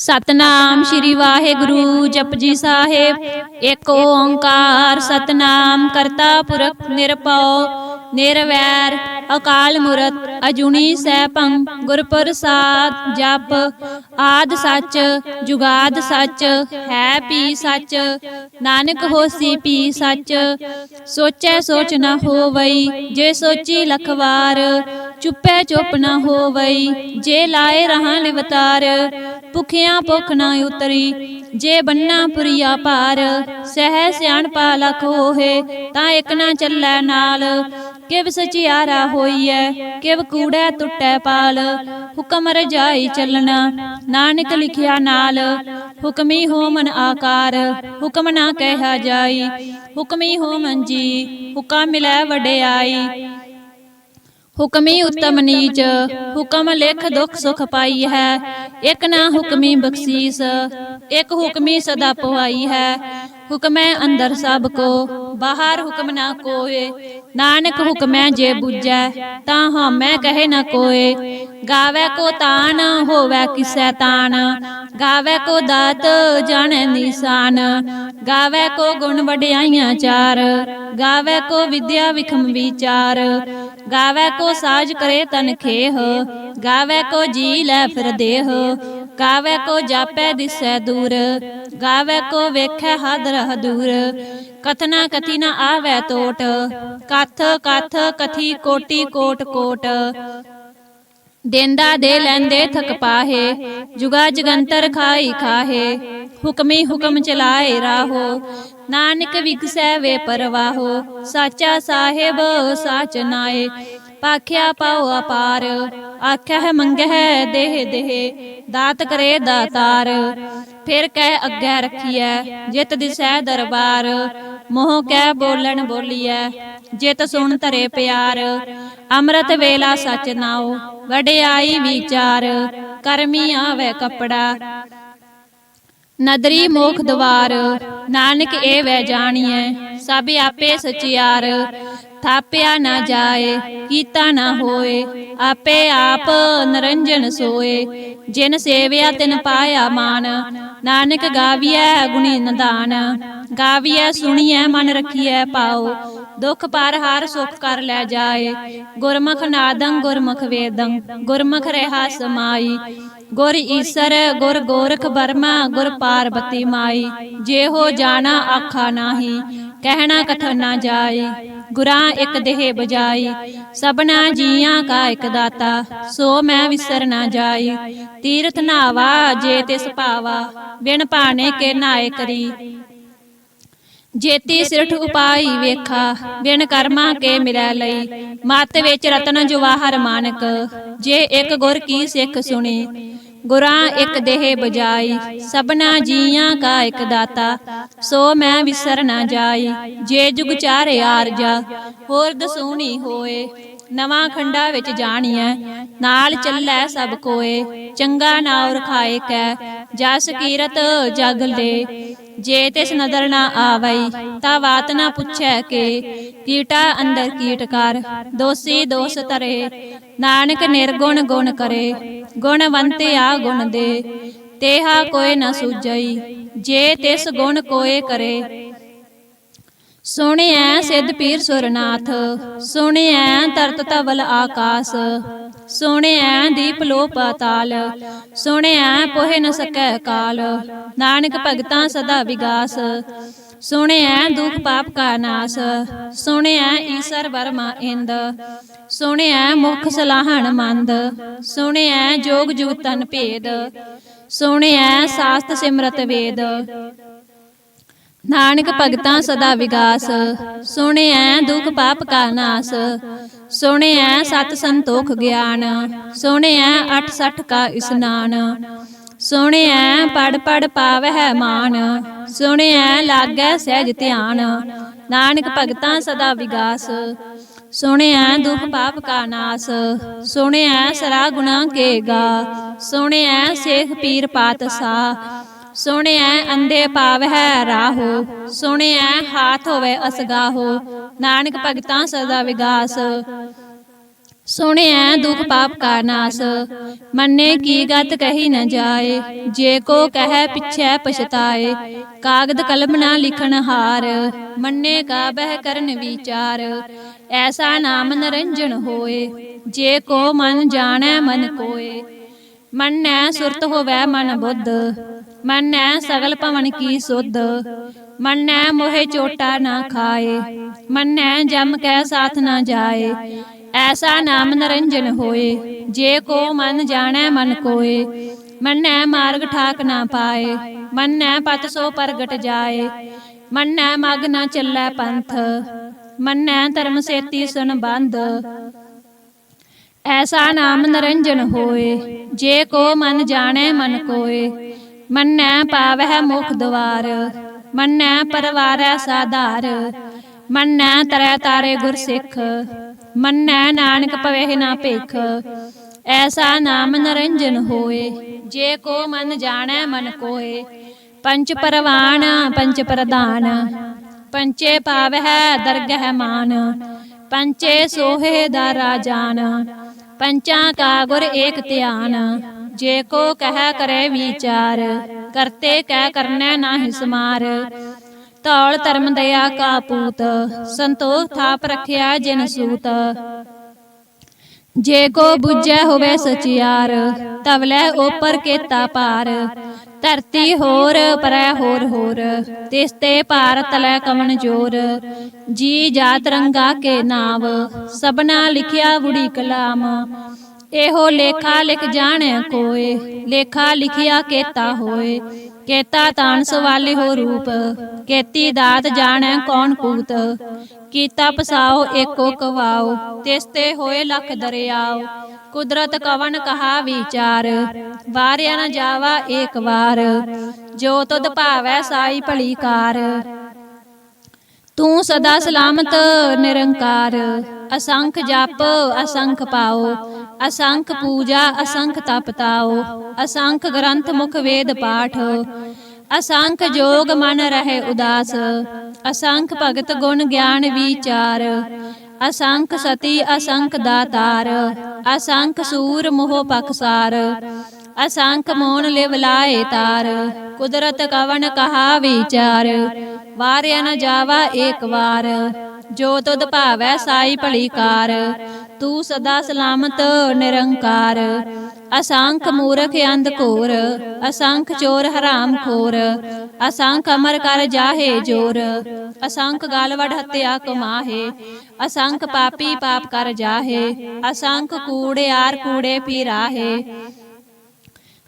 ਸਤਨਾਮ ਸ਼੍ਰੀ ਵਾਹਿਗੁਰੂ ਜਪਜੀ ਸਾਹਿਬ। ਏਕ ਓੰਕਾਰ ਸਤਨਾਮ ਕਰਤਾ ਪੁਰਖ ਨਿਰਭਉ। ਨਿਰਵੈਰ। ਅਕਾਲ ਮੂਰਤ, ਅਜੂਨੀ ਸੈਭੰ ਗੁਰ ਪ੍ਰਸਾਦ ਜਪ, ਆਦ ਸੱਚ, ਜੁਗਾਦ ਸੱਚ, ਹੈ ਪੀ ਸੱਚ, ਨਾਨਕ ਹੋਸੀ ਪੀ ਸੱਚ, ਸੋਚੈ ਸੋਚ ਨਾ ਹੋਵਈ, ਜੇ ਸੋਚੀ ਲਖ ਵਾਰ ਚੁੱਪੈ ਚੁੱਪ ਨਾ ਹੋਵਈ, ਜੇ ਲਾਏ ਰਹਾਂ ਲਿਵਤਾਰ ਭੁਖਿਆਂ ਭੁਖ ਨਾ ਉਤਰੀ, ਜੇ ਬੰਨਾ ਪੁਰੀਆ ਭਾਰ, ਸਹਿ ਸਿਆਣਪਾ ਲਖ ਹੋਏ ਤਾਂ ਇਕ ਨਾ ਚੱਲੈ ਨਾਲ, ਕਿਵ ਸਚਿਆਰਾ ਹੋਈਐ। ਕਿਵ ਕੂੜੈ ਟੁੱਟੈ ਪਾਲ, ਹੁਕਮ ਰਜਾਈ ਚੱਲਣਾ। ਨਾਨਕ ਲਿਖਿਆ ਨਾਲ, ਹੁਕਮੀ ਹੋਮਨ ਆਕਾਰ, ਹੁਕਮ ਨਾ ਕਹਿਆ ਜਾਈ। ਹੁਕਮੀ ਹੋਮਨ ਜੀ ਹੁਕਮ ਮਿਲੈ ਵਡਿਆਈ। ਹੁਕਮੀ ਉਤਮ ਨੀਚ ਹੁਕਮ ਲਿਖ ਦੁਖ ਸੁਖ ਪਾਈ ਹੈ। ਇਕ ਨਾ ਹੁਕਮੀ ਬਖਸ਼ੀਸ ਇਕ ਹੁਕਮੀ ਸਦਾ ਪਵਾਈ ਹੈ। ਹੁਕਮੈ ਅੰਦਰ ਸਭ ਕੋ ਬਾਹਰ ਹੁਕਮ ਨਾ ਕੋਏ। ਨਾਨਕ ਹੁਕਮੈ ਜੇ ਬੁਝੈ ਤਾਂ ਹਉਮੈ ਕਹੇ ਨ ਕੋਏ। ਗਾਵੇ ਕੋ ਤਾਨ ਹੋਵੇ ਕਿਸੈ ਤਾਨ। ਗਾਵੇ ਕੋ ਦਾਤ ਜਾਣੈ ਨਿਸ਼ਾਨ। ਗਾਵੇ ਕੋ ਗੁਣ ਵਡਿਆਈਆਂ ਚਾਰ। ਗਾਵੇ ਕੋ ਵਿਦਿਆ ਵਿਖਮ ਵਿਚਾਰ। ਗਾਵੇ ਕੋ ਸਾਜ ਕਰੇ ਤਨ ਖੇਹ, ਗਾਵੇ ਕੋ ਜੀ ਲੈ ਫਿਰ ਦੇਹ। ਗਾਵੇ ਕੋ ਜਾਪੈ ਦਿਸੈ ਦੂਰ, ਗਾਵੇ ਕੋ ਵੇਖੈ ਹਾਦਰ ਹਦੂਰ ਕਥਨਾ ਕਥੀ ਨ ਆਵੈ ਤੋਟ, ਕਥ ਕਥ ਕਥੀ ਕੋਟੀ ਕੋਟ ਕੋਟ। ਦੇਂਦਾ ਦੇ ਲੈਂਦੇ ਥਕ ਪਾਹੇ, ਜੁਗਾ ਜਗੰਤਰ ਖਾਈ ਖਾਹੇ, ਹੁਕਮੀ ਹੁਕਮ ਚਲਾਏ ਰਾਹੋ, ਨਾਨਕ ਵਿਗਸੈ ਵੇ ਪਰਵਾਹੋ, ਸਾਚਾ ਸਾਹਿਬ ਸਾਚ ਨਾਏ, ਪਾਖਿਆ ਪਾਉ ਅਪਾਰ ਆਖਿਆ ਹੈ ਮੰਗਹਿ ਦੇਹ ਦੇਹ, ਦਾਤ ਕਰੇ ਦਾਤਾਰ, ਫਿਰ ਕਹਿ ਅੱਗੇ ਰੱਖੀਐ, ਜਿਤ ਦਿਸੈ ਦਰਬਾਰ, ਮੋਹ ਕਹਿ ਬੋਲਣ ਬੋਲੀਐ ਜਿਤ ਸੁਣ ਧਰੇ ਪਿਆਰ, ਅੰਮ੍ਰਿਤ ਵੇਲਾ ਸਚ ਨਾਉ, ਵਡਿਆਈ ਵਿਚਾਰ ਕਰਮੀ ਆਵੇ ਕਪੜਾ। ਨਦਰੀ ਮੋਖ ਦਵਾਰ, ਨਾਨਕ ਏ ਵੈ ਜਾਣੀਐ ਸਭ ਆਪੇ ਸਚਿਆਰ ਥਾਪਿਆ ਨਾ ਜਾਏ, ਕੀਤਾ ਨਾ ਹੋਏ, ਆਪੇ ਆਪ ਨਰੰਜਨ ਸੋਏ। ਜਿਨ ਸੇਵਿਆ ਤਿਨ ਪਾਇਆ ਮਾਨ, ਨਾਨਕ ਗਾਵੀਐ ਗੁਣੀ ਨਦਾਨ। ਗਾਵੀਐ ਸੁਣੀਐ ਮਨ ਰੱਖੀਐ ਪਾਉ ਦੁਖ ਪਰ ਹਾਰ ਸੁਖ ਕਰ ਲੈ ਜਾਏ। ਗੁਰਮੁਖ ਨਾਦੰ ਗੁਰਮੁਖ ਵੇਦੰ, ਗੁਰਮੁਖ ਰਹਾ ਸਮਾਈ। ਗੁਰ ਈਸਰ, ਗੁਰ ਗੋਰਖ ਬਰਮਾ, ਗੁਰ ਪਾਰਬਤੀ ਮਾਈ। ਜੇ ਹੋ ਜਾਣਾ ਆਖਾ ਨਾਹੀ ਕਹਿਣਾ ਕਥਨ ਨਾ ਜਾਏ ਗੁਰਾਂ ਇੱਕ ਦੇਹ ਬਜਾਈ ਸਭਨਾ ਜੀਆਂ ਕਾ ਇੱਕ ਦਾਤਾ, ਸੋ ਮੈਂ ਵਿਸਰ ਨਾ ਜਾਈ। ਤੀਰਥ ਨਾਵਾ ਜੇ ਤੇ ਭਾਵਾ, ਬਿਨ ਭਾਣੇ ਕੇ ਨਾਏ ਕਰੀ। ਜੇਤੀ ਸਿਰਠ ਉਪਾਈ ਵੇਖਾ, ਬਿਨ ਕਰਮਾ ਕੇ ਮਿਲੈ ਲਈ। ਮਤ ਵਿੱਚ ਰਤਨ ਜਵਾਹਰ ਮਾਨਕ, ਜੇ ਇੱਕ ਗੁਰ ਕੀ ਸਿੱਖ ਸੁਣੀ ਗੁਰਾਂ ਇੱਕ ਦੇਹ ਬਜਾਈ ਸਭਨਾ ਜੀਆਂ ਕਾ ਇੱਕ ਦਾਤਾ, ਸੋ ਮੈਂ ਵਿਸਰ ਨਾ ਜਾਈ, ਜੇ ਜੁਗ ਚਾਰੇ ਆਰਜਾ, ਹੋਰ ਦਸੂਣੀ ਹੋਏ ਨਵਾਂ ਖੰਡਾ ਵਿੱਚ ਜਾਣੀਐ, ਨਾਲ ਚੱਲੈ ਸਭ ਕੋਏ, ਚੰਗਾ ਨਾਉ ਰਖਾਏ ਕੈ, ਜਸ ਕੀਰਤ ਜਗ ਲੈ। ਜੇ ਤਿਸ ਨਦਰ ਨਾ ਆਵਈ, ਤਾ ਬਾਤ ਨਾ ਪੁੱਛੈ ਕੇ। ਕੀਟਾ ਅੰਦਰ ਕੀਟ ਕਰ, ਦੋਸੀ ਦੋਸ ਤਰੇ ਨਾਨਕ ਨਿਰਗੁਣ ਗੁਣ ਕਰੇ ਗੁਣਵੰਤੇ ਆ ਗੁਣ ਦੇ। ਤੇਹਾ ਕੋਏ ਨਾ ਸੂਝਈ, ਜੇ ਤਿਸ ਗੁਣ ਕੋਏ ਕਰੇ ਸੁਣਿਐ ਸਿੱਧ ਪੀਰ ਸੁਰਨਾਥ, ਸੁਣਿਐ ਤਰਤ ਤਵਲ ਆਕਾਸ, ਸੁਣਿਐ ਦੀਪ ਲੋ ਪਾਤਾਲ ਸੁਣਿਐ ਪੋਹਿ ਨ ਸਕੈ ਕਾਲ, ਨਾਨਕ ਭਗਤਾਂ ਸਦਾ ਵਿਗਾਸ, ਸੁਣਿਐ ਦੁਖ ਪਾਪ ਕਾ ਨਾਸ, ਸੁਣਿਐ ਈਸਰ ਵਰਮਾ ਇੰਦ, ਸੁਣਿਐ ਮੁਖ ਸਲਾਹਣ ਮੰਦ, ਸੁਣਿਐ ਜੋਗ ਜੁਗਤਨ ਭੇਦ, ਸੁਣਿਐ ਸਾਸਤ ਸਿਮਰਤ ਵੇਦ ਨਾਨਕ ਭਗਤਾਂ ਸਦਾ ਵਿਗਾਸ। ਸੁਣਿਐ ਦੁਖ ਪਾਪ ਕਾ ਨਾਸ। ਸੁਣਿਐ ਸਤ ਸੰਤੋਖ ਗਿਆਨ। ਸੁਣਿਐ ਅਠ ਸਠ ਕਾ ਇਸਨਾਨ। ਸੁਣਿਐ ਪੜ ਪੜ ਪਾਵਹਿ ਮਾਨ। ਸੁਣਿਐ ਲਾਗੈ ਸਹਿਜ ਧਿਆਨ। ਨਾਨਕ ਭਗਤਾਂ ਸਦਾ ਵਿਗਾਸ। ਸੁਣਿਐ ਦੁਖ ਪਾਪ ਕਾ ਨਾਸ। ਸੁਣਿਐ ਸਰਾ ਗੁਣਾ ਕੇ ਗਾ। ਸੁਣਿਐ ਸੇਖ ਪੀਰ ਪਾਤਸਾ ਸੁਣਿਐ ਅੰਧੇ ਪਾਵਹਿ ਰਾਹੋ, ਸੁਣਿਐ ਹਾਥ ਹੋਵੇ ਅਸਗਾਹੋ, ਨਾਨਕ ਭਗਤਾਂ ਸਦਾ ਵਿਗਾਸ। ਸੁਣਿਐ ਦੁਖ ਪਾਪ ਕਾ ਨਾਸ, ਮੰਨੇ ਕੀ ਗਤ ਕਹੀ ਨ ਜਾਏ, ਜੇ ਕੋ ਕਹੈ ਪਿਛੈ ਪਛਤਾਏ, ਕਾਗਦ ਕਲਮ ਨਾ ਲਿਖਣ ਹਾਰ, ਮੰਨੇ ਕਾ ਬਹਿ ਕਰਨ ਵਿਚਾਰ। ਐਸਾ ਨਾਮ ਨਰੰਜਨ ਹੋਏ, ਜੇ ਕੋ ਮਨ ਜਾਣੈ ਮਨ ਕੋਏ, ਮੰਨੈ ਸੁਰਤ ਹੋਵੈ ਮਨ ਬੁੱਧ। ਮੰਨੈ ਸਗਲ ਭਵਨ ਕੀ ਸੁਧ। ਮੰਨੈ ਮੋਹਿ ਚੋਟਾ ਨਾ ਖਾਏ। ਮੰਨੈ ਜਮ ਕੈ ਸਾਥ ਨਾ ਜਾਏ। ਐਸਾ ਨਾਮ ਨਰੰਜਨ ਹੋਏ। ਜੇ ਕੋ ਮਨ ਜਾਣੈ ਮਨ ਕੋਏ। ਮੰਨੈ ਮਾਰਗ ਠਾਕ ਨਾ ਪਾਏ। ਮੰਨੈ ਪਤ ਸੋ ਪ੍ਰਗਟ ਜਾਏ। ਮੰਨੈ ਮਗ ਨਾ ਚੱਲੈ ਪੰਥ। ਮੰਨੈ ਧਰਮ ਸੇਤੀ ਸੁਨ ਬੰਧ ਐਸਾ ਨਾਮ ਨਰੰਜਨ ਹੋਏ। ਜੇ ਕੋ ਮਨ ਜਾਣੈ ਮਨ ਕੋਏ। ਮੰਨੈ ਪਾਵਹਿ ਮੁਖ ਦਵਾਰ ਮੰਨੈ ਪਰਵਾਰੈ ਸਾਧਾਰ ਮੰਨੈ ਤਰੈ ਤਾਰੇ ਗੁਰ ਸਿੱਖ ਮੰਨੈ ਨਾਨਕ ਪਵੇ ਨਾ ਭੇਖ ਐਸਾ ਨਾਮ ਨਰੰਜਨ ਹੋਏ ਜੇ ਕੋ ਮਨ ਜਾਣੈ ਮਨ ਕੋਏ ਪੰਚ ਪਰਵਾਨ ਪੰਚ ਪ੍ਰਧਾਨ ਪੰਚੇ ਪਾਵਹਿ ਦਰਗਹਿ ਮਾਨ ਪੰਚੇ ਸੋਹੇ ਦਾ ਰਾਜਾਨ ਪੰਚਾਂ ਕਾ ਗੁਰ ਏਕ ਧਿਆਨ ਜੇ ਕੋ ਕਹਿ ਕਰੇ ਵਿਚਾਰ, ਕਰਤੇ ਕਹਿ ਕਰਨੈ ਨਾਹਿ ਸਮਾਰ। ਤੌਲ ਧਰਮ ਦਇਆ ਕਾ ਪੂਤ, ਸੰਤੋਖ ਥਾਪ ਰਖਿਆ ਜਿਨ ਸੂਤ। ਜੇ ਕੋ ਬੁੱਝੈ ਹੋਵੇ ਸਚਿਆਰ, ਤਵਲੇ ਉਪਰ ਕੇਤਾ ਪਾਰ ਧਰਤੀ ਹੋਰ ਪਰੈ ਹੋਰ ਹੋਰ, ਤਿਸ ਤੇ ਭਾਰਤ ਲੈ ਕਮਨ ਜੋਰ। ਜੀ ਜਾਤ ਰੰਗਾ ਕੇ ਨਾਵ ਸਬਨਾ ਲਿਖਿਆ ਬੁੜੀ ਕਲਾਮ। ਇਹੋ ਲੇਖਾ ਲਿਖ ਜਾਣੈ ਕੋਏ, ਲੇਖਾ ਲਿਖਿਆ ਕੇਤਾ ਹੋਏ। ਕੇਤਾ ਤਾਨ ਸਵਾਲੇ ਹੋ ਰੂਪ, ਕੇਤੀ ਦਾਤ ਜਾਣੈ ਕੌਣ ਕੂਤ। ਕੀਤਾ ਪਸਾਓ ਏਕੋ ਕਵਾਓ, ਤਿਸ ਤੇ ਹੋਏ ਲੱਖ ਦਰਿਆਓ। ਕੁਦਰਤ ਕਵਨ ਕਹਾ ਵਿਚਾਰ, ਵਾਰਿਆ ਨਾ ਜਾਵਾ ਏਕ ਵਾਰ। ਜੋ ਤੁਧ ਭਾਵੈ ਸਾਈ ਭਲੀ ਕਾਰ ਤੂੰ ਸਦਾ ਸਲਾਮਤ, ਨਿਰੰਕਾਰ। ਅਸੰਖ ਜਪ, ਅਸੰਖ ਪਾਓ। ਅਸੰਖ ਪੂਜਾ, ਅਸੰਖ ਤਪ ਤਾਓ। ਅਸੰਖ ਗ੍ਰੰਥ ਮੁਖ ਵੇਦ ਪਾਠ। ਅਸੰਖ ਜੋਗ ਮਨ ਰਹੇ ਉਦਾਸ। ਅਸੰਖ ਭਗਤ ਗੁਣ ਗਿਆਨ ਵਿਚਾਰ। ਅਸੰਖ ਸਤੀ, ਅਸੰਖ ਦਾਤਾਰ। ਅਸੰਖ ਸੂਰ ਮੋਹ ਪਖਸਾਰ। ਅਸੰਖ ਮੋਨ ਲਿਵ ਲਾਏ ਤਾਰ, ਕੁਦਰਤ ਕਵਨ ਕਹਾ ਵਿਚਾਰ? ਵਾਰਿਆ ਨ ਜਾਵਾ ਏਕ ਵਾਰ, ਜੋ ਤੁਧ ਭਾਵੈ ਸਾਈ ਭਲੀ ਕਾਰ ਤੂੰ ਸਦਾ ਸਲਾਮਤ ਨਿਰੰਕਾਰ। ਅਸੰਖ ਮੂਰਖ ਅੰਧ ਕੋਰ ਅਸੰਖ ਚੋਰ ਹਰਾਮ ਖੋਰ। ਅਸੰਖ ਅਮਰ ਕਰ ਜਾਹੇ ਜੋਰ। ਅਸੰਖ ਗਾਲ ਵਡ ਹਤਿਆ ਕਮਾਹੇ। ਅਸੰਖ ਪਾਪੀ ਪਾਪ ਕਰ ਜਾਹੇ। ਅਸੰਖ ਕੂੜੇ ਆਰ ਕੂੜੇ ਪੀ ਰਾਹੇ।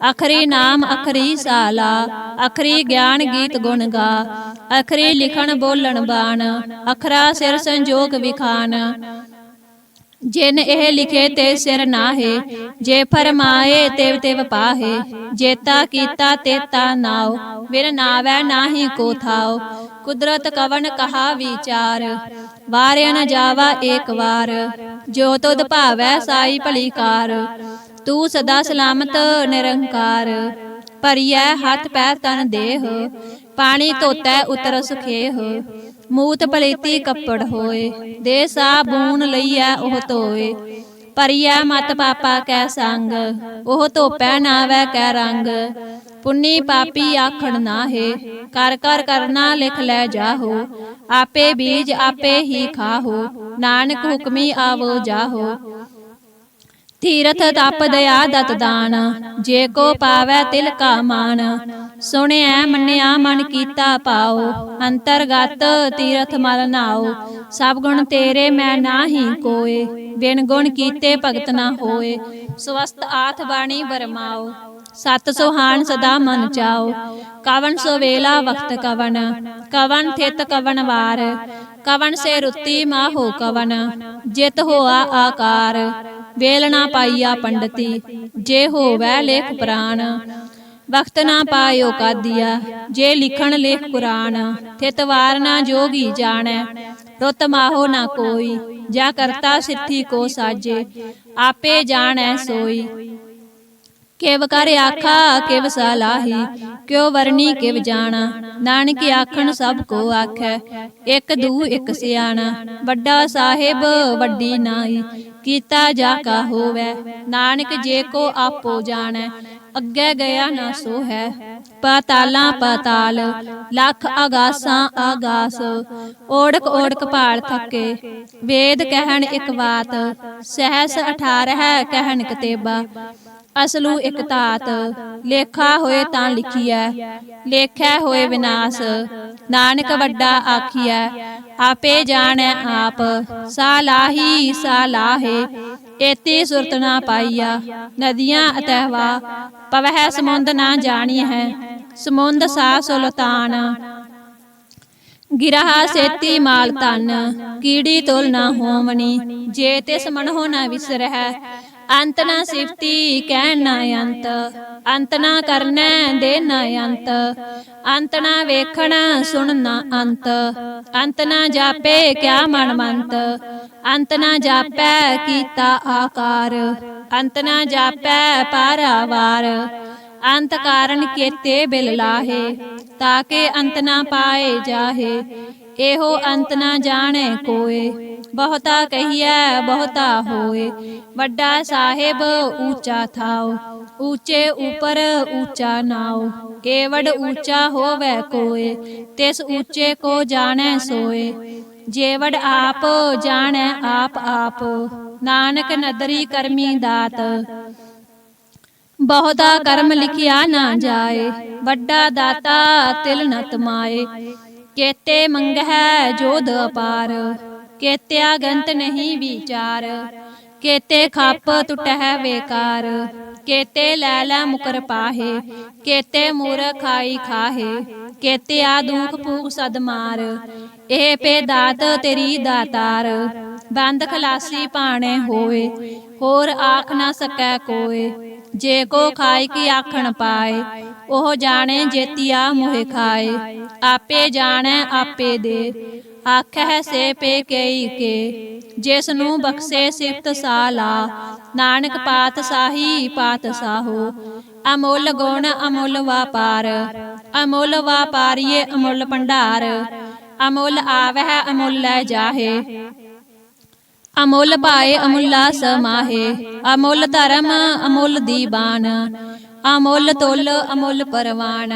ਅਖਰੀ ਨਾਮ ਅਖਰੀ ਸਾਲਾ ਅਖਰੀ ਗਿਆਨ ਗੀਤ ਗੁਣ ਗਾ ਅਖਰੀ ਲਿਖਣ ਬੋਲਣ ਬਾਣ ਅਖਰਾ ਸਿਰ ਸੰਜੋਗ ਵਿਖਾਨ ਜਿਨ ਇਹ ਲਿਖੇ ਤੇ ਸਿਰ ਨਾਹੇ ਜੇ ਫਰਮਾਏ ਤਿਵ ਤਿਵ ਪਾਹੇ ਜੇਤਾ ਕੀਤਾ ਤੇਤਾ ਨਾਉ ਵਿਰ ਨਾਵੈ ਨਾਹੀ ਕੋ ਥਾਉ ਕੁਦਰਤ ਕਵਨ ਕਹਾ ਵਿਚਾਰ ਵਾਰਿਆ ਨ ਜਾਵਾ ਏਕ ਵਾਰ ਜੋ ਤੁਧ ਭਾਵੈ ਸਾਈ ਭਲੀ ਕਾਰ ਤੂੰ ਸਦਾ ਸਲਾਮਤ ਨਿਰੰਕਾਰ। ਪਰਿਐ ਹੱਥ ਪੈਰ ਤਨ ਦੇਹ। ਪਾਣੀ ਧੋਤੈ ਉਤਰ ਸੁਖੇਹ। ਮੂਤ ਪਲੇਤੀ ਕੱਪੜ ਹੋਏ। ਦੇ ਸਾਬੂਨ ਲਈਐ ਉਹ ਧੋਏ। ਪਰਿਐ ਮਤ ਪਾਪਾ ਕੈ ਸੰਗ। ਉਹ ਧੋਪੈ ਨਾਵੈ ਕੈ ਰੰਗ। ਪੁੰਨੀ ਪਾਪੀ ਆਖਣ ਨਾਹੇ। ਕਰ ਕਰ ਕਰਨਾ ਲਿਖ ਲੈ ਜਾਹੋ। ਆਪੇ ਬੀਜ ਆਪੇ ਹੀ ਖਾਹੋ। ਨਾਨਕ ਹੁਕਮੀ ਆਵੋ ਜਾਹੋ। ਤੀਰਥ ਤਪ ਦਇਆ ਦਤ ਦਾਨ, ਜੇ ਕੋ ਪਾਵੈ ਤਿਲ ਕਾ ਮਾਨ ਸੁਣਿਐ ਮੰਨਿਆ ਮਨ ਕੀਤਾ ਪਾਓ ਅੰਤਰਗਤ ਤੀਰਥ ਮਲ ਨਾਓ ਸਭ ਗੁਣ ਤੇਰੇ ਮੈਂ ਨਾਹੀ ਕੋਏ, ਬਿਨ ਗੁਣ ਕੀਤੇ ਭਗਤ ਨਾ ਹੋਏ। ਸਵਸਤ ਆਥ ਬਾਣੀ ਬਰਮਾਓ ਸਤ ਸੁਹਾਨ ਸਦਾ ਮਨ ਚਾਓ ਕਵਨ ਸੋ ਵੇਲਾ ਵਕਤ ਕਵਨ ਕਵਨ ਥਿਤ ਕਵਨ ਵਾਰ। ਕਵਨ ਸੇ ਰੁੱਤੀ ਮਾਹੋ ਕਵਨ, ਜਿਤ ਹੋਆ ਆਕਾਰ। ਵੇਲਣਾ ਪਾਈਆ ਪੰਡਤੀ, ਜੇ ਹੋਵੈ ਲੇਖ ਪ੍ਰਾਨ ਵਕਤ ਨਾ ਪਾਇਓ ਕਾਦੀਆ, ਜੇ ਲਿਖਣ ਲੇਖ ਕੁਰਾਨ। ਥਿਤ ਵਾਰ ਨਾ ਜੋਗੀ ਜਾਣੈ, ਰੁੱਤ ਮਾਹੋ ਨਾ ਕੋਈ। ਜਾ ਕਰਤਾ ਸਿੱਠੀ ਕੋ ਸਾਜੇ, ਆਪੇ ਜਾਣੈ ਸੋਈ। ਕਿਵ ਕਰ ਆਖਾ, ਕਿਵ ਸਲਾਹੀ ਕਿਉ ਵਰਨੀ ਕਿਵ ਜਾਣਾ। ਨਾਨਕ ਆਖਣ ਸਭ ਕੋ ਆਖੈ, ਇੱਕ ਦੂ, ਇਕ ਸਿਆਣਾ। ਵੱਡਾ ਸਾਹਿਬ, ਵੱਡੀ ਨਾਈ ਕੀਤਾ ਜਾ ਕਾ ਹੋਵੈ। ਨਾਨਕ ਜੇ ਕੋ ਆਪੋ ਜਾਣੈ, ਅੱਗੇ ਗਿਆ ਨਾ ਸੋ ਹੈ ਪਾਤਾਲਾਂ ਪਾਤਾਲ, ਲੱਖ ਆਗਾਸਾਂ ਆਗਾਸ ਓੜਕ ਓੜਕ ਭਾਲ ਥੱਕੇ, ਵੇਦ ਕਹਿਣ ਇੱਕ ਬਾਤ, ਸਹਸ 18 ਕਹਿਣ ਕਤੇਬਾ। ਅਸਲੂ ਇੱਕ ਤਾਤ ਲੇਖਾ ਹੋਏ ਤਾਂ ਲਿਖੀਐ, ਲੇਖੈ ਹੋਏ ਵਿਨਾਸ਼। ਨਾਨਕ ਵੱਡਾ ਆਖੀਐ, ਆਪੇ ਜਾਣੈ ਆਪ ਸਾਲਾਹੀ ਸਾਲਾਹੇ ਏਤੀ ਸੁਰਤ ਨਾ ਪਾਈਆ, ਨਦੀਆਂ ਅਤਹਵਾ, ਪਵਹਿ ਸਮੁੰਦ ਨਾ ਜਾਣੀ ਹੈ ਸਮੁੰਦ ਸਾ ਸੁਲਤਾਨ। ਗਿਰਹਾ ਸੇਤੀ ਮਾਲ ਤਨ ਕੀੜੀ ਤੋਲ ਨਾ ਹੋਵਣੀ, ਜੇ ਤਿਸ ਮਨਹੁ ਨਾ ਵਿਸਰਹਿ, ਅੰਤ ਨਾ ਸਿਫਤੀ ਕਹਿਣ ਨਾ ਅੰਤ ਅੰਤ ਨਾ ਕਰਨੈ ਦੇ ਨਾ ਅੰਤ ਅੰਤ ਨਾ ਵੇਖਣ ਸੁਣ ਨਾ ਅੰਤ ਅੰਤ ਨਾ ਜਾਪੇ ਕਿਆ ਮਨ ਮੰਤ, ਅੰਤ ਨਾ ਜਾਪੈ ਕੀਤਾ ਆਕਾਰ, ਅੰਤ ਨਾ ਜਾਪੈ ਪਾਰਾਵਾਰ ਅੰਤ ਕਾਰਨ ਕੀਤੇ ਬਿਲ ਲਾਹੇ, ਤਾਕੇ ਅੰਤ ਨਾ ਪਾਏ ਜਾਹੇ, ਇਹੋ ਅੰਤ ਨਾ ਜਾਣੈ ਕੋਏ, ਬਹੁਤਾ ਕਹੀਐ, ਬਹੁਤਾ ਹੋਏ, ਵੱਡਾ ਸਾਹਿਬ ਊਚਾ ਥਾਓ ਊਚੇ ਉਪਰ ਊਚਾ ਨਾਓ ਏਵੜ ਊਚਾ ਹੋਵੇ ਕੋਏ, ਤਿਸ ਊਚੇ ਕੋ ਜਾਣੈ ਸੋਏ, ਜੇਵੜ ਆਪ ਜਾਣੈ ਆਪ ਆਪ, ਨਾਨਕ ਨਦਰੀ ਕਰਮੀ ਦਾਤ ਬਹੁਤਾ ਕਰਮ ਲਿਖਿਆ ਨਾ ਜਾਏ ਵੱਡਾ ਦਾਤਾ ਤਿਲ ਨ ਤਮਾਏ। ਕੇਤੇ ਮੰਗਹਿ ਜੋਧ ਅਪਾਰ ਕੇਤਿਆ ਗੰਤ ਨਹੀਂ ਵਿਚਾਰ। ਕੇਤੇ ਖੱਪ ਟੁਟਹਿ ਵੇਕਾਰ ਕੇਤੇ ਲੈ ਲੈ ਮੁਕਰ ਪਾਹੇ। ਕੇਤੇ ਮੂਰ ਖਾਈ ਖਾਹੇ ਕੇਤੇ ਆ ਦੁਖ ਭੂਖ ਸਦ ਮਾਰ। ਇਹ ਪੇ ਦਾਤ ਤੇਰੀ ਦਾਤਾਰ ਬੰਦ ਖਲਾਸੀ ਪਾਣੇ ਹੋਏ। ਹੋਰ ਆਖ ਨਾ ਸਕੈ ਕੋਏ। ਜੇ ਕੋ ਖਾਈ ਕੀ ਆਖਣ ਪਾਏ ਉਹ ਜਾਣੇ ਜੇਤੀਆ ਮੋਹਿ ਖਾਏ। ਆਪੇ ਜਾਣੈ ਆਪੇ ਦੇ। ਆਖੈ ਸੇ ਪੇ ਕਈ ਕੇ। ਜਿਸ ਨੂੰ ਬਖਸ਼ੇ ਸਿਫਤ ਸਾਲਾ। ਨਾਨਕ ਪਾਤ ਸਾਹੀ ਪਾਤ ਸਾਹੋ। ਅਮੁੱਲ ਗੁਣ ਅਮੁੱਲ ਵਾਪਾਰ। ਅਮੁੱਲ ਵਾਪਾਰੀਏ ਅਮੁੱਲ ਭੰਡਾਰ। ਅਮੁੱਲ ਆਵਹਿ ਅਮੁੱਲ ਲੈ ਜਾਹੇ। ਅਮੁੱਲ ਪਾਏ ਅਮੁੱਲਾ ਸਮਾਹੇ। ਅਮੁੱਲ ਧਰਮ ਅਮੁੱਲ ਦੀਬਾਨ ਅਮੁੱਲ ਤੁਲ ਅਮੁੱਲ ਪਰਵਾਨ।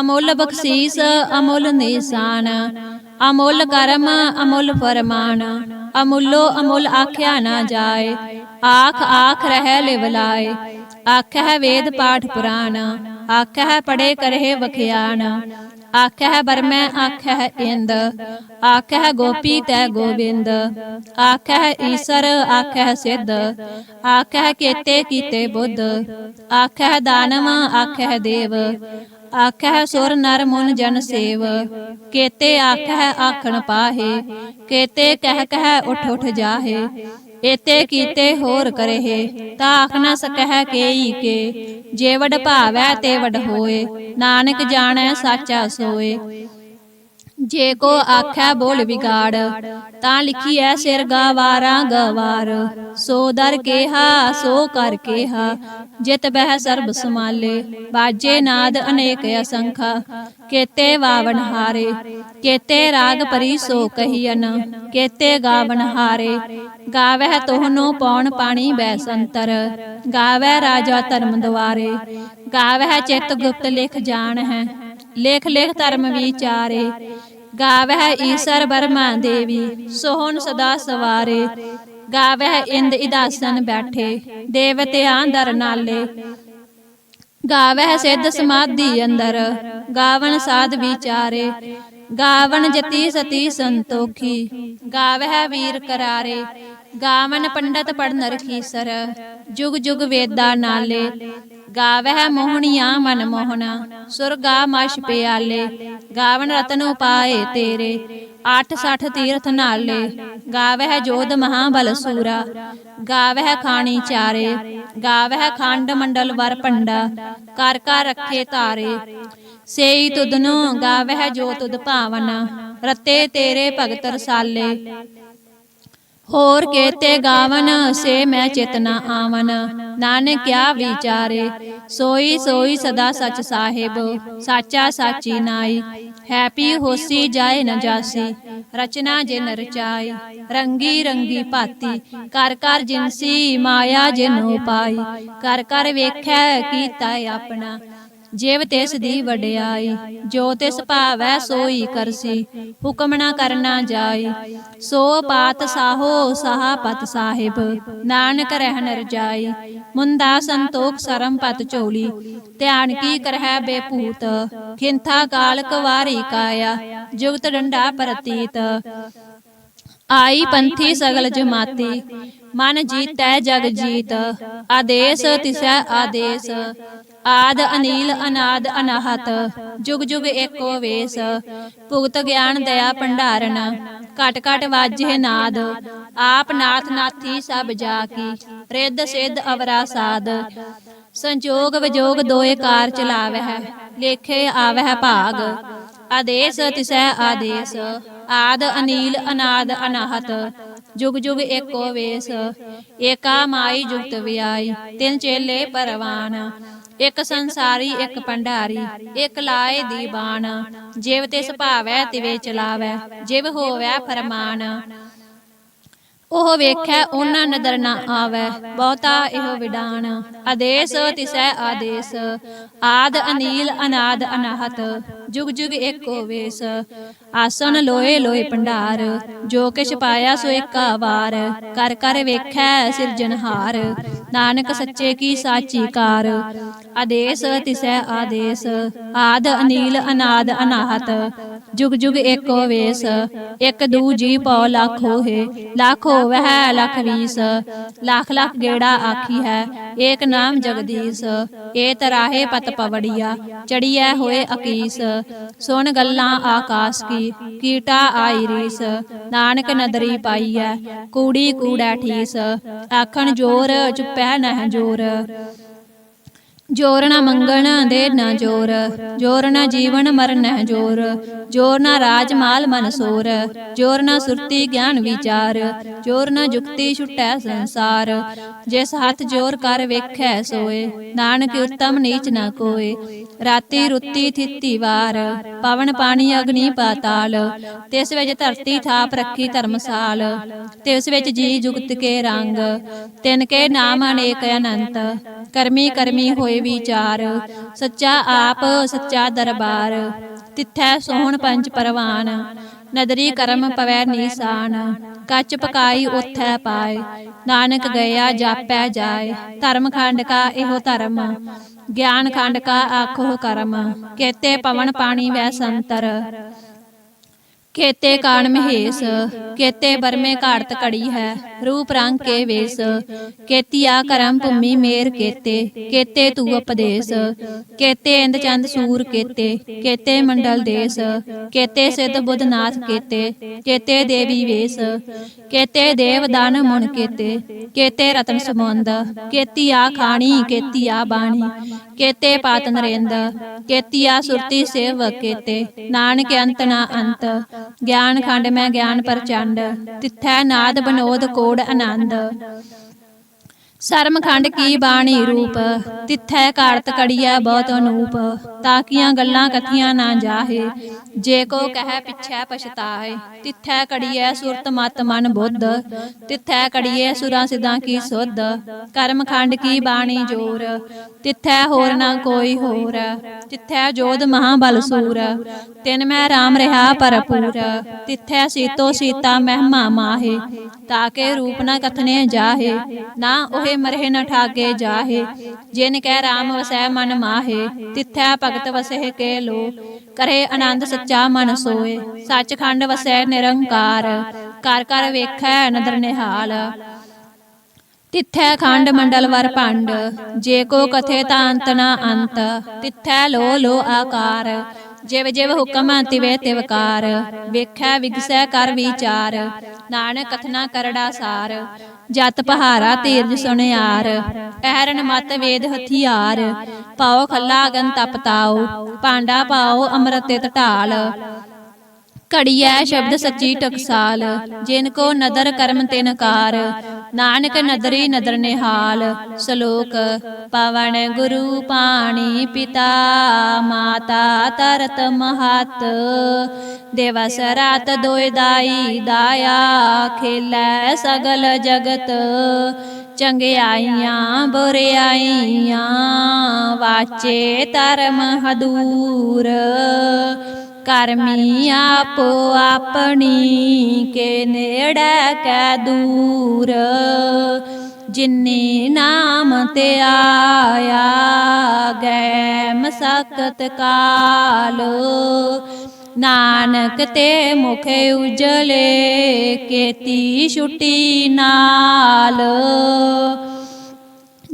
ਅਮੁੱਲ ਬਖਸ਼ੀਸ ਅਮੁੱਲ ਨਿਸ਼ਾਨ। ਅਮੁੱਲ ਕਰਮ ਅਮੁੱਲ ਫਰਮਾਨ। ਅਮੁੱਲੋ ਅਮੁੱਲ ਆਖਿਆ ਨਾ ਜਾਏ। ਆਖ ਆਖ ਰਹਿ ਲਿਵਲਾਏ ਆਖਹਿ ਵੇਦ ਪਾਠ ਪੁਰਾਣ ਆਖਹਿ ਪੜੇ ਕਰਹਿ ਵਖਿਆਨ। ਆਖਹਿ ਬਰਮੈ ਆਖਹਿ ਇੰਦ, ਆਖਹਿ ਗੋਪੀ ਤੈ ਗੋਬਿੰਦ, ਆਖਹਿ ਈਸਰ ਆਖਹਿ ਸਿੱਧ, ਆਖਹਿ ਕੇਤੇ ਕੀਤੇ ਬੁੱਧ, ਆਖਹਿ ਦਾਨਵ ਆਖਹਿ ਦੇਵ, ਆਖਹਿ ਸੁਰ ਨਰ ਮੁਨ ਜਨ ਸੇਵ, ਕੇਤੇ ਆਖਹਿ ਆਖਣ ਪਾਹੇ, ਕੇਤੇ ਕਹਿ ਕਹਿ ਉਠ ਉਠ ਜਾਹੇ ਏਤੇ ਕੀਤੇ ਹੋਰ ਕਰਹਿ ਤਾ ਆਖ ਨਾ ਸਕਹਿ ਕੇਈ ਕੇ। ਜੇ ਵਡ ਭਾਵੈ ਤੇ ਵਡ ਹੋਏ, ਨਾਨਕ ਜਾਣੈ ਸਾਚਾ ਸੋਏ। ਜੇ ਕੋ ਆਖੈ ਬੋਲ ਵਿਗਾੜ, ਤਾਂ ਲਿਖੀ ਲਿਖੀਐ ਸਿਰ ਗਵਾਰਾਂ ਗਵਾਰ ਸੋ ਦਰ ਕੇਹਾ, ਸੋ ਕਰ ਕੇਹਾ, ਜਿਤ ਬਹਿ ਸਰਬ ਸਮਾਲੇ ਬਾਜੇ ਨਾਦ ਅਨੇਕ ਅਸੰਖਾ, ਕੇਤੇ ਵਾਵਨ ਹਾਰੇ। ਕੇਤੇ ਰਾਗ ਪਰੀ ਸੋ ਕਹੀਨ ਕੇਤੇ ਗਾਵਨ ਹਾਰੇ। ਗਾਵਹਿ ਤੋਹਨੋ ਪੌਣ ਪਾਣੀ ਬੈਸੰਤਰ ਗਾਵੈ ਰਾਜਾ ਧਰਮ ਦੁਆਰੇ। ਗਾਵਹਿ ਚਿਤ ਗੁਪਤ ਲਿਖ ਜਾਣ ਹੈ ਲੇਖ ਲੇਖ ਧਰਮ ਵਿਚਾਰੇ ਗਾਵਹਿ ਈਸਰ ਬਰਮਾ ਦੇਵੀ, ਸੋਹਣ ਸਦਾ ਸਵਾਰੇ। ਗਾਵਹਿ ਇੰਦ ਇਦਾਸਨ ਬੈਠੇ ਦੇਵਤਿਆਂ ਦਰ ਨਾਲੇ। ਗਾਵਹਿ ਸਿੱਧ ਸਮਾਧੀ ਅੰਦਰ, ਗਾਵਣ ਸਾਧ ਵਿਚਾਰੇ। ਗਾਵਣ ਜਤੀ ਸਤੀ ਸੰਤੋਖੀ, ਗਾਵਹਿ ਵੀਰ ਕਰਾਰੇ। ਗਾਵਨ ਪੰਡਤ ਪੜਨ ਰਖੀਸਰ, ਜੁਗ ਜੁਗ ਵੇਦਾ ਨਾਲੇ। ਗਾਵਹਿ ਮੋਹਣੀਆਂ ਮਨ ਮੋਹਣਾ, ਸੁਰਗਾ ਮਸ਼ ਪਿਆਲੇ, ਗਾਵਨ ਰਤਨ ਉਪਾਏ ਤੇਰੇ ਅੱਠ ਸਠ ਤੀਰਥ ਨਾਲੇ, ਗਾਵਹਿ ਜੋਧ ਮਹਾਬਲ ਸੂਰਾ, ਗਾਵਹਿ ਖਾਣੀ ਚਾਰੇ, ਗਾਵਹਿ ਖੰਡ ਮੰਡਲ ਵਰ ਪੰਡਾ ਕਰ ਕਰ ਰੱਖੇ ਤਾਰੇ। ਸੇਈ ਤੁਧਨੋ ਗਾਵਹਿ ਜੋ ਤੁਦ ਭਾਵਨਾ, ਰਤੇ ਤੇਰੇ ਭਗਤ ਰਸਾਲੇ ਹੋਰ ਕੇਤੇ ਗਾਵਨ ਸੇ ਮੈਂ ਚੇਤਨਾ ਆਵਨ। ਨਾਨਕ ਕਿਆ ਵਿਚਾਰੇ? ਸੋਈ ਸੋਈ ਸਦਾ ਸਚ ਸਾਹਿਬ ਸਾਚਾ ਸਾਚੀ ਨਾਈ। ਹੈਪੀ ਹੋਸੀ ਜਾਏ ਨ ਜਾਸੀ। ਰਚਨਾ ਜਿਨ ਰਚਾਈ। ਰੰਗੀ ਰੰਗੀ ਭਾਤੀ ਕਰ ਕਰ ਜਿਨਸੀ ਮਾਇਆ ਜਿਨੋ ਪਾਈ। ਕਰ ਕਰ ਵੇਖੈ ਕੀਤਾ ਆਪਣਾ। ਜਿਵ ਤਿਸ ਦੀ ਵਡਿਆਈ, ਜੋ ਤਿਸ ਭਾਵੈ ਸੋਈ ਕਰਸੀ, ਹੁਕਮ ਨਾ ਕਰਨਾ ਜਾਈ। ਸੋ ਪਾਤ ਸਾਹੋ ਸਾਹਾ ਪਤ ਸਾਹਿਬ, ਨਾਨਕ ਰਹਿਨ ਰਜਾਈ ਮੁੰਦਾ ਸੰਤੋਖ ਸਰਮ ਪਤ ਚੋਲੀ ਧਿਆਨ ਕੀ ਕਰਹਿ ਬੇਪੂਤ ਖਿੰਥਾ ਕਾਲ ਕਵਾਰੀ ਕਾਇਆ, ਜੁਗਤ ਡੰਡਾ ਪ੍ਰਤੀਤ। ਆਈ ਪੰਥੀ ਸਗਲ ਜਮਾਤੀ, ਮਨ ਜੀਤੈ ਜਗ ਜੀਤ, ਆਦੇਸ ਤਿਸੈ ਆਦੇਸ। ਆਦ ਅਨੀਲ, ਅਨਾਦ, ਅਨਾਹਤ, ਜੁਗ ਜੁਗ ਏਕੋ ਵੇਸ, ਭੁਗਤ ਗਿਆਨ ਦਇਆ ਭੰਡਾਰਨ, ਘਟ ਘਟ ਵਾਜੇ ਨਾਦ, ਆਪ ਨਾਥ ਨਾਥੀ ਸਭ ਜਾ ਕੀ ਰਿੱਧ ਸਿੱਧ ਅਵਰਾ ਸਾਧ ਸੰਜੋਗ ਵਿਜੋਗ ਦੋਏ ਕਾਰ ਚਲਾਵਹਿ, ਲੇਖੇ ਆਵਹਿ ਭਾਗ, ਆਦੇਸ ਤਿਸੈ ਆਦੇਸ, ਆਦ ਅਨੀਲ, ਅਨਾਦ, ਅਨਾਹਤ, ਜੁਗ ਜੁਗ ਏਕੋ ਵੇਸ, ਏਕਾ ਮਾਈ ਜੁਗਤ ਵਿਆਈ, ਤਿੰਨ ਚੇਲੇ ਪਰਵਾਨ ਇੱਕ ਸੰਸਾਰੀ, ਇੱਕ ਭੰਡਾਰੀ, ਇੱਕ ਲਾਏ ਦੀ ਬਾਣ ਜਿਵ ਤੇ ਸੁਭਾਵੈ ਤਿਵੇ ਚਲਾਵੈ, ਜਿਵ ਹੋਵੈ ਫਰਮਾਨ। ਉਹ ਵੇਖੈ, ਉਹਨਾਂ ਨਦਰ ਨਾ ਆਵੈ, ਬਹੁਤਾ ਇਹ ਵਿਡਾਨ। ਆਦੇਸ, ਤਿਸੈ ਆਦੇਸ। ਆਦ ਅਨੀਲ, ਅਨਾਦ ਅਨਾਹਤ। ਜੁਗ ਜੁਗ ਏਕੋ ਵੇਸ ਆਸਨ ਲੋਏ ਲੋਏ ਭੰਡਾਰ, ਜੋ ਕਿਛ ਪਾਇਆ ਸੋ ਏਕਾ ਵਾਰ ਕਰ ਕਰ ਵੇਖੈ ਸਿਰਜਨਹਾਰ ਨਾਨਕ ਸੱਚੇ ਕੀ ਸਾਚੀ ਕਾਰ। ਆਦੇਸ ਤਿਸੈ ਆਦੇਸ, ਆਦ ਅਨੀਲ ਅਨਾਦ ਅਨਾਹਤ। ਜੁਗ ਜੁਗ ਏਕੋ ਵੇਸ ਇਕ ਦੂ ਜੀ ਪਉ ਲੱਖ ਹੋਏ ਲੱਖ ਹੋਵੈ ਲੱਖ ਵੀਸ। ਲੱਖ ਲੱਖ ਗੇੜਾ ਆਖੀ ਹੈ ਏਕ ਨਾਮ ਜਗਦੀਸ਼। ਏ ਤਰਾਹੇ ਪਤ ਪਵੜੀਆ, ਚੜੀਐ ਹੋਏ ਅਕੀਸ। ਸੁਣ ਗੱਲਾਂ ਆਕਾਸ ਕੀ, ਕੀਟਾ ਆਈ ਰੀਸ, ਨਾਨਕ ਨਦਰੀ ਪਾਈਐ, ਕੂੜੀ ਕੂੜੈ ਠੀਸ, ਆਖਣ ਜੋਰ ਚੁੱਪੈ ਨਹਿ ਜੋਰ। ਜੋਰ ਨਾ ਮੰਗਣ ਦੇ ਨਾ ਜੋਰ ਜੋਰ ਨਾ ਜੀਵਨ ਮਰਨ ਹੈ ਜੋਰ ਜੋਰ ਨਾ ਰਾਜ ਮਾਲ ਮਨ ਸੋਰ, ਜੋਰ ਨਾ ਸੁਰਤੀ ਗਿਆਨ ਵਿਚਾਰ, ਜੋਰ ਨਾ ਜੁਗਤੀ ਛੁਟੈ ਸੰਸਾਰ। ਜਿਸ ਹੱਥ ਜੋਰ ਕਰ ਵੇਖੈ ਸੋਏ, ਨਾਨਕ ਉਤਮ ਨੀਚ ਨਾ ਕੋਏ। ਰਾਤੀ ਰੁੱਤੀ ਥਿੱਤੀ ਵਾਰ, ਪਵਨ ਪਾਣੀ ਅਗਨੀ ਪਾਤਾਲ। ਤਿਸ ਵਿੱਚ ਧਰਤੀ ਥਾਪ ਰੱਖੀ ਧਰਮਸਾਲ, ਤਿਸ ਵਿੱਚ ਜੀ ਜੁਗਤ ਕੇ ਰੰਗ। ਤਿਨ ਕੇ ਨਾਮ ਅਨੇਕ ਅਨੰਤ, ਕਰਮੀ ਕਰਮੀ ਹੋਏ ਵਿਚਾਰ, ਸੱਚਾ ਆਪ, ਸੱਚਾ ਦਰਬਾਰ, ਤਿੱਥੈ ਸੋਹਣ ਪੰਜ ਪਰਵਾਨ, ਨਦਰੀ ਕਰਮ ਪਵੈ ਨੀਸਾਨ, ਕੱਚ ਪਕਾਈ ਉਥੈ ਪਾਏ, ਨਾਨਕ ਗਿਆ ਜਾਪੈ ਜਾਏ, ਧਰਮ ਖੰਡ ਕਾ ਇਹੋ ਧਰਮ, ਗਿਆਨ ਖੰਡ ਕਾ ਆਖੋ ਕਰਮ, ਕੇਤੇ ਪਵਨ ਪਾਣੀ ਵੈ ਸੰਤਰ ਕੇਤੇ ਕਾਣ ਮਹੇਸ਼ ਕੇਤੇ ਬਰਮੇ ਘਾੜਤ ਕੜੀ ਹੈ ਰੂਪ ਰੰਗ ਕੇ ਵੇਸ ਕੇਤੀਆ ਕਰਮ ਭੂਮੀ ਮੇਰ ਕੇਤੇ ਕੇਤੇ ਤੂ ਉਪਦੇਸ਼ ਕੇਤੇ ਇੰਦ ਚੰਦ ਸੂਰ ਕੇਤੇ ਕੇਤੇ ਮੰਡਲ ਦੇਸ ਕੇਤੇ ਸਿਧ ਬੁੱਧ ਨਾਥ ਕੇਤੇ ਕੇਤੇ ਦੇਵੀ ਵੇਸ ਕੇਤੇ ਦੇਵ ਦਾਨ ਮੁਨ ਕੇਤੇ ਕੇਤੇ ਰਤਨ ਸਮੁੰਦ ਕੇਤੀਆ ਖਾਣੀ ਕੇਤੀਆ ਬਾਣੀ ਕੇਤੇ ਪਾਤ ਨਰੇਂਦ, ਕੇਤੀਆ ਸੁਰਤੀ ਸੇਵ ਕੇਤੇ। ਨਾਨਕ ਅੰਤ ਨਾ ਅੰਤ, ਗਿਆਨ ਖੰਡ ਮੈਂ ਗਿਆਨ ਪ੍ਰਚੰਡ, ਤਿੱਥੈ ਨਾਦ ਬਨੋਦ ਕੋੜ ਆਨੰਦ। ਸਰਮ ਖੰਡ ਕੀ ਬਾਣੀ ਰੂਪ? ਤਿੱਥੈ ਕਾਰਤ ਕੜੀਐ ਬਹੁਤ ਅਨੂਪ, ਤਾਕੀਆਂ ਗੱਲਾਂ ਕਥੀਆਂ ਨਾ ਜਾਹੇ। ਜੇ ਕੋ ਕਹਿ ਪਿਛੈ ਪਛਤਾਏ ਤਿੱਥੈ ਕੜੀਐ ਸੁਰਤ ਮਤ ਮਨ ਬੁੱਧ। ਤਿੱਥੈ ਕੜੀਐ ਸੁਰਾਂ ਸਿਦਾਂ ਕੀ ਸੁਧ? ਕਰਮ ਖੰਡ ਕੀ ਬਾਣੀ ਜੋਰ? ਤਿੱਥੈ ਹੋਰ ਨਾ ਕੋਈ ਹੋਰ। ਤਿੱਥੈ ਜੋਧ ਮਹਾਬਲ ਸੂਰ। ਤਿਨ ਮੈਂ ਰਾਮ ਰਹਾ ਭਰਪੂਰ। ਤਿੱਥੈ ਸੀਤੋ ਸੀਤਾ ਮਹਿਮਾ ਮਾਹੇ। ਤਾਕੇ ਰੂਪ ਨਾ ਕਥਨੇ ਜਾਹੇ। ਨਾ ਉਹ ਮਰਹਿ ਨ ਠਾਗੇ ਜਾਹੇ, ਜਿਨ ਕਹਿ RAM ਵਸੈ ਮਨ ਮਾਹੇ, ਤਿੱਥੈ ਭਗਤ ਵਸਹਿ ਕੇ ਲੋ। ਕਰੇ ਆਨੰਦ ਸੱਚਾ ਮਨ ਸੋਏ, ਸੱਚਖੰਡ ਵਸੈ ਨਿਰੰਕਾਰ, ਕਰ ਕਰ ਵੇਖੈ ਨਦਰ ਨਿਹਾਲ। ਤਿੱਥੈ ਖੰਡ ਮੰਡਲ ਵਰ ਭੰਡ, ਜੇ ਕੋ ਕਥੇ ਤਾਂ ਅੰਤ ਨਾ ਅੰਤ, ਤਿੱਥੈ ਲੋ ਲੋ ਆਕਾਰ। ਜਿਵ ਜਿਵ ਹੁਕਮ ਤਿਵੇ ਤਿਵਕਾਰ ਵੇਖੈ ਵਿਗਸੈ ਕਰ ਵਿਚਾਰ, ਨਾਨਕ ਕਥਨਾ ਕਰੜਾ ਸਾਰ, ਜਤ ਪਹਾਰਾ ਤੀਰਜ ਸੁਣਿਆਰ ਟਹਿਰਨ ਮਤ ਵੇਦ ਹਥਿਆਰ, ਪਾਓ ਖੱਲਾ ਅਗਨ ਤਪ ਤਾਓ ਪਾਂਡਾ ਪਾਓ ਅੰਮ੍ਰਿਤ ਤਿਤ ਢਾਲ। ਘੜੀਐ ਸ਼ਬਦ ਸੱਚੀ ਟਕਸਾਲ, ਜਿਨ ਕੋ ਨਦਰ ਕਰਮ ਤਿਨ ਕਾਰ ਨਾਨਕ ਨਦਰੀ ਨਦਰ ਨਿਹਾਲ, ਸ਼ਲੋਕ ਪਵਨ ਗੁਰੂ ਪਾਣੀ ਪਿਤਾ, ਮਾਤਾ ਤਰਤ ਮਹਤ। ਦਿਵਸ ਰਾਤ ਦੋਇ ਦਾਈ ਦਾਇਆ, ਖੇਲੈ ਸਗਲ ਜਗਤ। ਚੰਗਿਆਈਆਂ ਬੁਰਿਆਈਆਂ ਵਾਚੇ ਧਰਮ ਹਦੂਰ। ਕਰਮੀ ਆਪੋ ਆਪਣੀ, ਕੇ ਨੇੜੇ ਕੈ ਦੂਰ। ਜਿਨੀ ਨਾਮ ਤੇ ਆਇਆ ਗੈ ਮਸਕਤ ਕਾਲ। ਨਾਨਕ ਤੇ ਮੁਖ ਉਜਲੇ, ਕੇਤੀ ਛੁਟੀ ਨਾਲ।